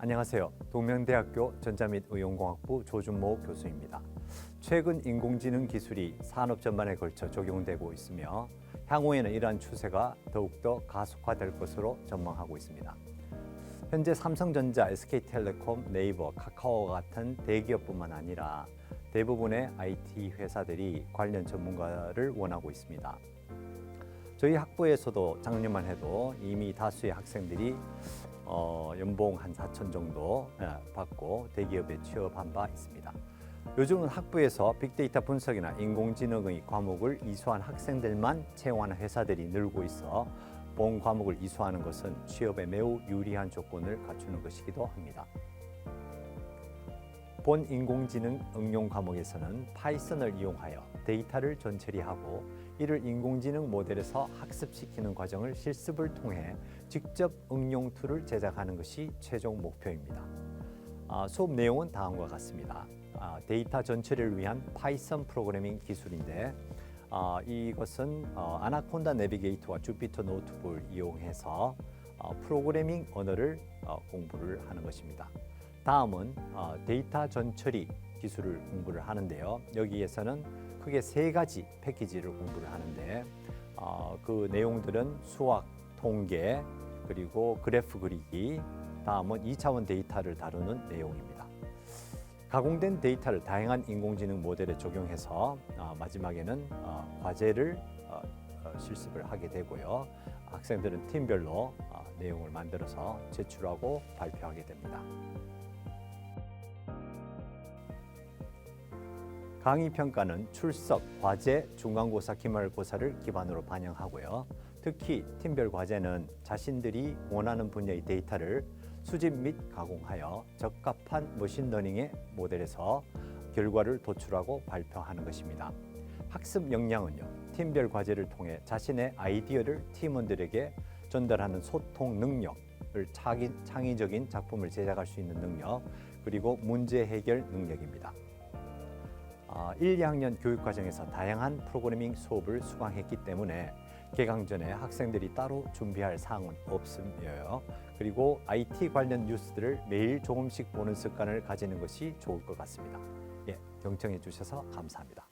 안녕하세요. 동명대학교 전자 및 의용공학부 조준모 교수입니다. 최근 인공지능 기술이 산업 전반에 걸쳐 적용되고 있으며 향후에는 이러한 추세가 더욱더 가속화될 것으로 전망하고 있습니다. 현재 삼성전자, SK텔레콤, 네이버, 카카오와 같은 대기업뿐만 아니라 대부분의 IT 회사들이 관련 전문가를 원하고 있습니다. 저희 학부에서도 작년만 해도 이미 다수의 학생들이 어, 연봉 한 4천 정도 예, 받고 대기업에 취업한 바 있습니다. 요즘은 학부에서 빅데이터 분석이나 인공지능의 과목을 이수한 학생들만 채용하는 회사들이 늘고 있어 본 과목을 이수하는 것은 취업에 매우 유리한 조건을 갖추는 것이기도 합니다. 본 인공지능 응용 과목에서는 파이썬을 이용하여 데이터를 전처리하고 이를 인공지능 모델에서 학습시키는 과정을 실습을 통해 직접 응용 툴을 제작하는 것이 최종 목표입니다. 아, 수업 내용은 다음과 같습니다. 아, 데이터 전처리를 위한 파이썬 프로그래밍 기술인데 아, 이것은 어, 아나콘다 내비게이터와 주피터 노트북을 이용해서 어, 프로그래밍 언어를 어, 공부를 하는 것입니다. 다음은 어, 데이터 전처리 기술을 공부를 하는데요. 여기에서는 크게 세 가지 패키지를 공부를 하는데 어, 그 내용들은 수학, 통계, 그리고 그래프 그리기, 다음은 2차원 데이터를 다루는 내용입니다. 가공된 데이터를 다양한 인공지능 모델에 적용해서 어, 마지막에는 어, 과제를 어, 어, 실습을 하게 되고요. 학생들은 팀별로 어, 내용을 만들어서 제출하고 발표하게 됩니다. 강의 평가는 출석, 과제, 중간고사, 기말고사를 기반으로 반영하고요. 특히 팀별 과제는 자신들이 원하는 분야의 데이터를 수집 및 가공하여 적합한 머신러닝의 모델에서 결과를 도출하고 발표하는 것입니다. 학습 역량은요. 팀별 과제를 통해 자신의 아이디어를 팀원들에게 전달하는 소통 능력을 창의, 창의적인 작품을 제작할 수 있는 능력, 그리고 문제 해결 능력입니다. 아, 1, 2학년 교육 과정에서 다양한 프로그래밍 수업을 수강했기 때문에 개강 전에 학생들이 따로 준비할 사항은 없으며요. 그리고 IT 관련 뉴스들을 매일 조금씩 보는 습관을 가지는 것이 좋을 것 같습니다. 예, 경청해 주셔서 감사합니다.